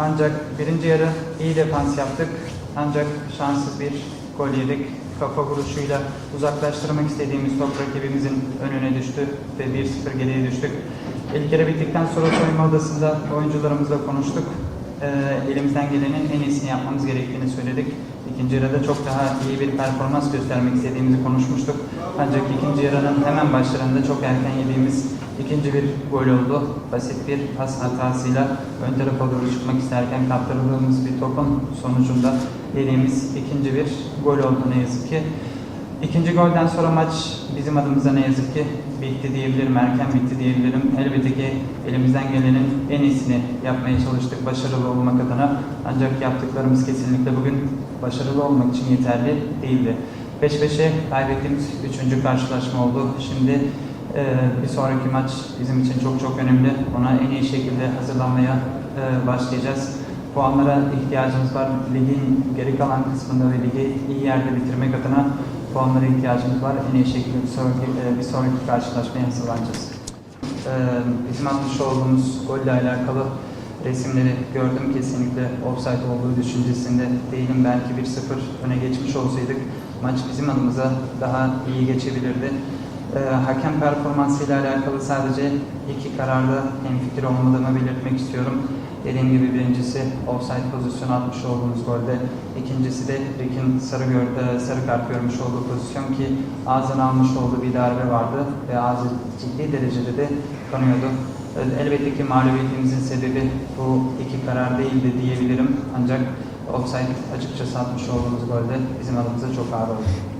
Ancak birinci yarı iyi defans yaptık. Ancak şanssız bir gol yedik. Kafa vuruşuyla uzaklaştırmak istediğimiz top rakibimizin önüne düştü ve 1-0 geriye düştük. İlk yarı bittikten sonra soyunma odasında oyuncularımızla konuştuk. Ee, elimizden gelenin en iyisini yapmamız gerektiğini söyledik. İkinci yarıda çok daha iyi bir performans göstermek istediğimizi konuşmuştuk. Ancak ikinci yarının hemen başlarında çok erken yediğimiz ikinci bir gol oldu. Basit bir pas hatasıyla ön tarafa doğru çıkmak isterken kaptırdığımız bir topun sonucunda yediğimiz ikinci bir gol oldu ne yazık ki. İkinci golden sonra maç bizim adımıza ne yazık ki bitti diyebilirim, erken bitti diyebilirim. Elbette ki elimizden gelenin en iyisini yapmaya çalıştık başarılı olmak adına. Ancak yaptıklarımız kesinlikle bugün başarılı olmak için yeterli değildi. Peş peşe kaybettiğimiz üçüncü karşılaşma oldu. Şimdi e, bir sonraki maç bizim için çok çok önemli. Ona en iyi şekilde hazırlanmaya e, başlayacağız. Puanlara ihtiyacımız var. Ligin geri kalan kısmında ve ligi iyi yerde bitirmek adına puanlara ihtiyacımız var. En iyi şekilde bir sonraki, e, bir sonraki karşılaşmaya hazırlanacağız. E, bizim atmış olduğumuz golle alakalı resimleri gördüm. Kesinlikle offside olduğu düşüncesinde değilim. Belki 1-0 öne geçmiş olsaydık maç bizim adımıza daha iyi geçebilirdi. E, hakem performansıyla alakalı sadece iki kararda hemfikir olmadığımı belirtmek istiyorum. Dediğim gibi birincisi offside pozisyonu atmış olduğumuz golde. İkincisi de Rick'in sarı, e, sarı kart görmüş olduğu pozisyon ki ağzına almış olduğu bir darbe vardı ve ağzı ciddi derecede de kanıyordu. E, Elbette ki mağlubiyetimizin sebebi bu iki karar değildi diyebilirim. Ancak offside açıkçası atmış olduğumuz golde bizim adımıza çok ağır oldu.